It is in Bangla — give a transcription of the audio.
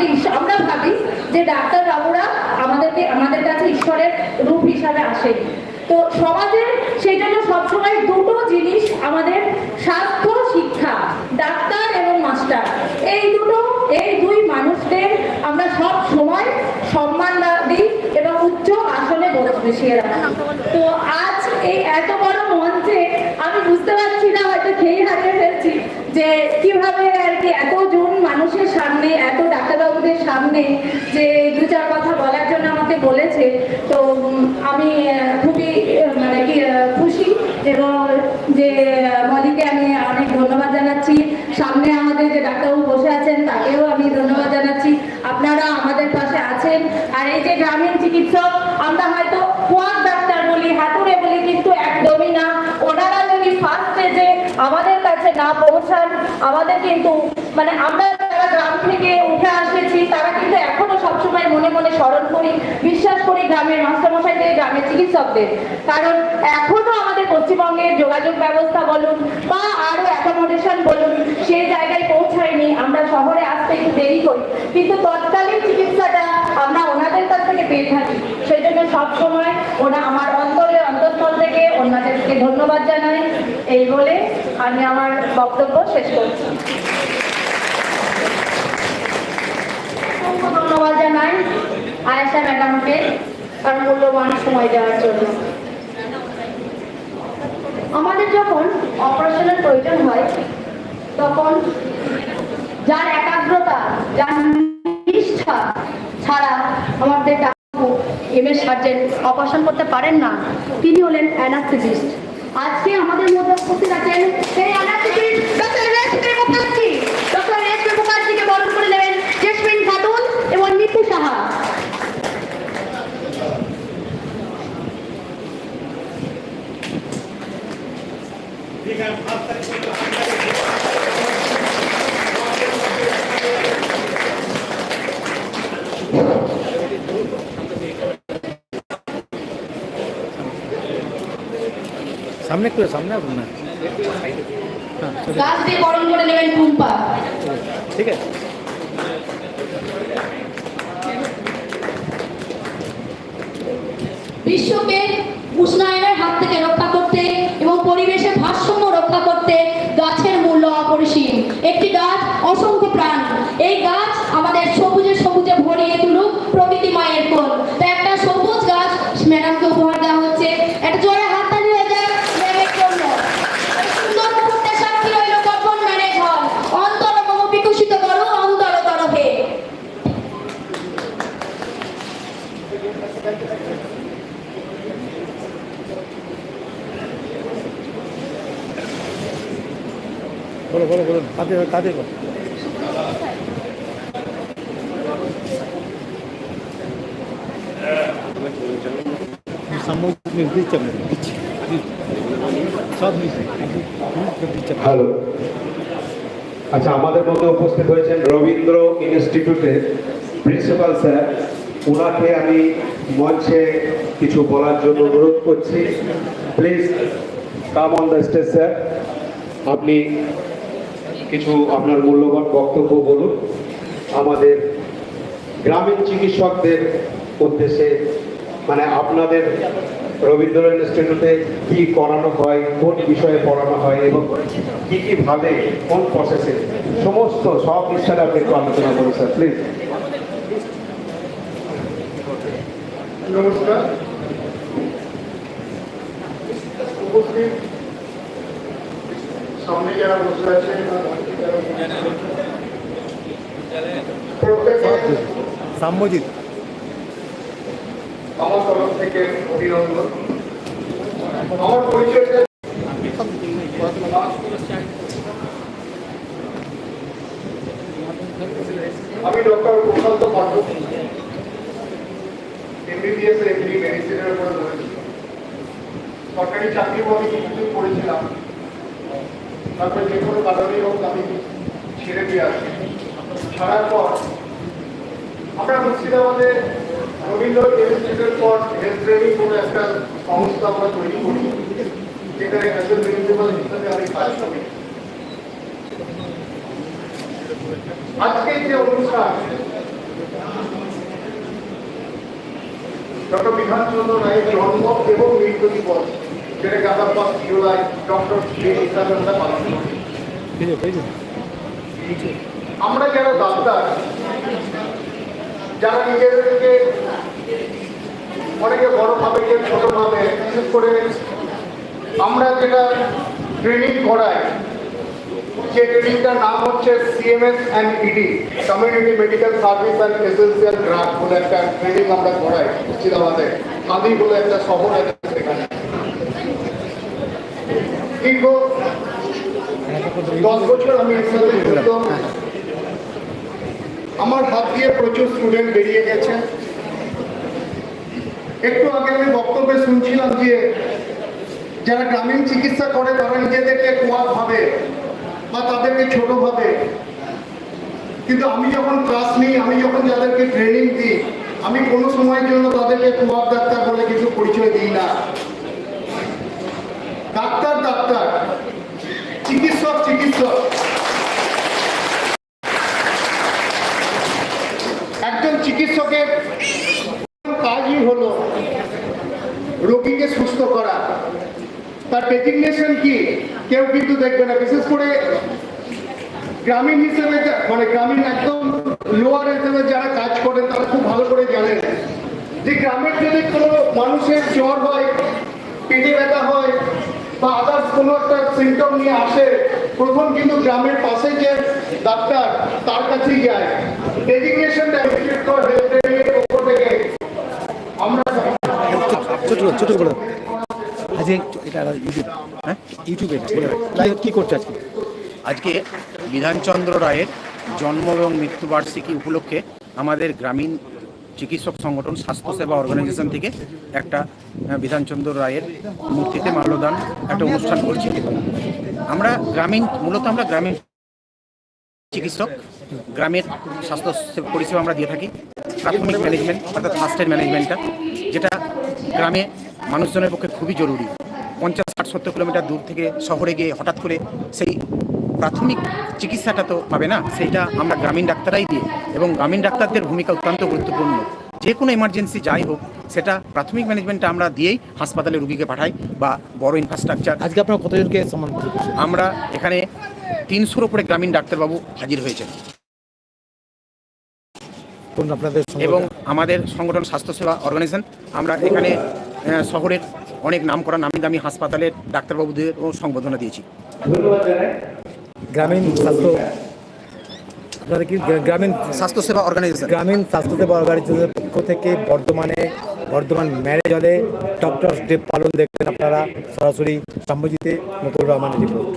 আমাদেরকে আমরা ভাবি যে ডাক্তার বাবুরা আমাদেরকে, আমাদের কাছে ঈশ্বরের রূপ হিসাবে আসে। তো সমাজে সেই জন্য সবসময় দুটো জিনিস আমাদের স্বাস্থ্য, শিক্ষা, ডাক্তার এবং মাস্টার। এই দুটো, এই দুই মানুষদের আমরা সব সময় সম্মান দিই এবং উচ্চ আসনে বসিয়ে রাখি। তো আজ এই এত বড় মঞ্চে আমি বুঝতে পারছি না, হয়তো খেয়ে হারিয়ে ফেলছি যে কীভাবে আর কি এতজন মানুষের সামনে, এত সামনে যে দু চার কথা বলার জন্য আমাকে বলেছে, তো আমি খুবই মানে কি খুশি এবং যে মলিকে আমি অনেক ধন্যবাদ জানাচ্ছি। সামনে আমাদের যে ডাক্তারবাবু বসে আছেন, তাকেও আমি ধন্যবাদ জানাচ্ছি। আপনারা আমাদের পাশে আছেন। আর এই যে গ্রামীণ চিকিৎসক, আমরা হয়তো কোয়াক ডাক্তার বলি, হাতুড়ে বলি, কিন্তু একদমই না। ওনারা যদি ফার্স্ট স্টেজে আমাদের কাছে না পৌঁছান, আমাদের কিন্তু মানে আমরা যারা গ্রাম থেকে উঠে আসেছি, তারা কিন্তু এখনও সবসময় মনে মনে স্মরণ করি, বিশ্বাস করি গ্রামের মাস্টারমশাইদের, গ্রামের চিকিৎসকদের। কারণ এখনও আমাদের পশ্চিমবঙ্গের যোগাযোগ ব্যবস্থা বলুন বা আরও অ্যাকোমোডেশন বলুন সেই জায়গায় পৌঁছায়নি, আমরা শহরে আসতে একটু দেরি করি। কিন্তু তৎকালীন চিকিৎসাটা আমরা ওনাদের কাছ থেকে পেয়ে থাকি। সেই জন্য সবসময় ওনা আমার অন্তরে, অন্তঃস্থল থেকে ওনাদেরকে ধন্যবাদ জানাই। এই বলে আমি আমার বক্তব্য শেষ করছি। অসংখ্য ধন্যবাদ জানাই আয়েশা ম্যাডামকে তার মূল্যবান সময় দেওয়ার জন্য। আমাদের যখন অপারেশনের প্রয়োজন হয়, তখন যার একাগ্রতা, যার নিষ্ঠা ছাড়া আমাদের এম এস সার্জেন অপারেশন করতে পারেন না, তিনি হলেন অ্যানাস্থেসিস্ট। আজকে আমাদের মধ্যে উপস্থিত আছেন সেই অ্যানাস্থেসিস্ট খাতুন এবং নিপু সাহা সামনে একটু সামনে আসুন না হ্যাঁ চলে গাছ দিয়ে বরণ করে নেবেন টুম্পা ঠিক আছে বিশ্বকে উষ্ণায়নের হাত থেকে রক্ষা করতে এবং পরিবেশের ভারসাম্য রক্ষা করতে গাছের মূল্য অপরিসীম। একটি গাছ অসংখ্য প্রাণ। এই গাছ আমাদের সবুজে সবুজে ভরিয়ে তুলুক প্রকৃতি মায়ের কোল। তাই একটা সবুজ গাছ ম্যাডামকে উপহার দেওয়া হচ্ছে একটা জোরে হাততালি হয়ে যায় ম্যামের জন্য সুন্দর মুহূর্তে সাক্ষী রইল কখন ম্যানেজ হল অন্তর মম বিকশিত করো অন্তর তরফে বলো বলো বলুন তাতে তাতে বলো হ্যালো। আচ্ছা আমাদের মধ্যে উপস্থিত হয়েছেন রবীন্দ্র ইনস্টিটিউটের প্রিন্সিপাল স্যার। ওনাকে আমি মঞ্চে কিছু বলার জন্য অনুরোধ করছি। Please come on the stage sir আপনি কিছু আপনার মূল্যবান বক্তব্য বলুন। আমাদের গ্রামীণ চিকিৎসকদের উদ্দেশ্যে মানে আপনাদের রবীন্দ্র ইনস্টিটিউটে কি করানো হয়, কোন বিষয়ে পড়ানো হয়, এবং কি কি ভাবে, কোন প্রসেসে সমস্ত সব বিষয়ে আপনি একটু আলোচনা করুন স্যার প্লিজ নমস্কার। উপস্থিত সামনে যারা বসে আছেন সাম্যজিৎ। আমার তরফ থেকে অভিনন্দন। আমার পরিচয়টা আমি doctor Prashant Pathak MBBS MD মেডিসিনের উপরে সরকারি চাকরি আমি কিছুদিন করেছিলাম। তারপরে যে কোনো কারণেই হোক আমি ছেড়ে দিয়ে আসি। ছাড়ার পর আমরা মুর্শিদাবাদে রবীন্দ্র পর হেলথ ট্রেনিং কোনো একটা সংস্থা আমরা তৈরি করি, যেখানে একজন প্রিন্সিপাল হিসাবে আমি কাজ করি। আজকে যে অনুষ্ঠান, ডক্টর বিধানচন্দ্র রায়ের জন্ম এবং মৃত্যু দিবস আমরা অনেকে বড় ভাবে ছোট ভাবে, বিশেষ করে আমরা যেটা ট্রেনিং করাই, যে ট্রেনিংটার নাম হচ্ছে CMS and ED community medical service and essential drug বলে একটা ট্রেনিং আমরা করাই মুর্শিদাবাদে খাদি বলে একটা শহর আছে। দীর্ঘ দশ বছর আমি আমার হাত দিয়ে প্রচুর স্টুডেন্ট বেরিয়ে গেছে। একটু আগে আমি বক্তব্যে শুনছিলাম যে যারা গ্রামীণ চিকিৎসা করে, তারা নিজেদেরকে কুয়া ভাবে বা তাদেরকে ছোট ভাবে। কিন্তু আমি যখন ক্লাস নিই, আমি যখন যাদেরকে ট্রেনিং দিই, আমি কোনো সময়ের জন্য তাদেরকে কুয়ার ডাক্তার বলে কিছু পরিচয় দিই না। ডাক্তার ডাক্তার। চিকিৎসক চিকিৎসক। একজন চিকিৎসকের কাজই হলো রোগীকে সুস্থ করা। তার ডেজিগনেশন কি? কেউ কিন্তু দেখবে না। বিশেষ করে গ্রামীণ হিসেবে মানে গ্রামীণ একদম লোয়ার হিসেবে যারা কাজ করেন তারা খুব ভালো করে জানেন যে গ্রামের যদি কোনো মানুষের জ্বর হয়, পেটে ব্যথা হয় বা আদার্স কোনো একটা সিমটম নিয়ে আসে প্রথম কিন্তু গ্রামের পাশে যে ডাক্তার তার কাছেই যায়। ডেজিগনেশনটা হেলথ পক্ষ থেকে। আমরা ছোট ছোট আজকে এটা ইউটিউব হ্যাঁ? ইউটিউবে। লাইভ কি করছ আজকে? আজকে বিধানচন্দ্র রায়ের জন্ম এবং মৃত্যুবার্ষিকী উপলক্ষে আমাদের গ্রামীণ চিকিৎসক সংগঠন স্বাস্থ্যসেবা অর্গানাইজেশন থেকে একটা বিধানচন্দ্র রায়ের মূর্তিতে মাল্যদান একটা অনুষ্ঠান করছি। আমরা গ্রামীণ, মূলত আমরা গ্রামীণ চিকিৎসক, গ্রামের স্বাস্থ্য পরিষেবা আমরা দিয়ে থাকি। প্রাথমিক ম্যানেজমেন্ট, অর্থাৎ ফার্স্ট ম্যানেজমেন্টটা, যেটা গ্রামে মানুষজনের পক্ষে খুবই জরুরি। পঞ্চাশ ষাট সত্তর কিলোমিটার দূর থেকে শহরে গিয়ে হঠাৎ করে সেই প্রাথমিক চিকিৎসাটা তো পাবে না সেইটা আমরা গ্রামীণ ডাক্তারাই দিই এবং গ্রামীণ ডাক্তারদের ভূমিকা অত্যন্ত গুরুত্বপূর্ণ। যে কোনো এমার্জেন্সি যাই হোক সেটা প্রাথমিক ম্যানেজমেন্টটা আমরা দিয়েই হাসপাতালে রুগীকে পাঠাই বা বড় ইনফ্রাস্ট্রাকচার আজকে আপনারা কতজনকে সম্মান আমরা এখানে তিনশোর উপরে গ্রামীণ ডাক্তারবাবু হাজির হয়েছেন। কোন আপনাদের এবং আমাদের সংগঠন স্বাস্থ্যসেবা অর্গানাইজেশন আমরা এখানে শহরের অনেক নাম করা নামি দামি হাসপাতালের ডাক্তারবাবুদেরও সংবর্ধনা দিয়েছি। গ্রামীণ স্বাস্থ্য আপনারা কি গ্রা- গ্রামীণ স্বাস্থ্যসেবা অর্গানাইজেশন গ্রামীণ স্বাস্থ্যসেবা অর্গানাইজেশনের পক্ষ থেকে বর্ধমানে বর্ধমান ম্যারেজ হলে ডক্টর স্টেপ পালন দেখবেন আপনারা সরাসরি সম্মতিতে মুকুল রহমানের রিপোর্ট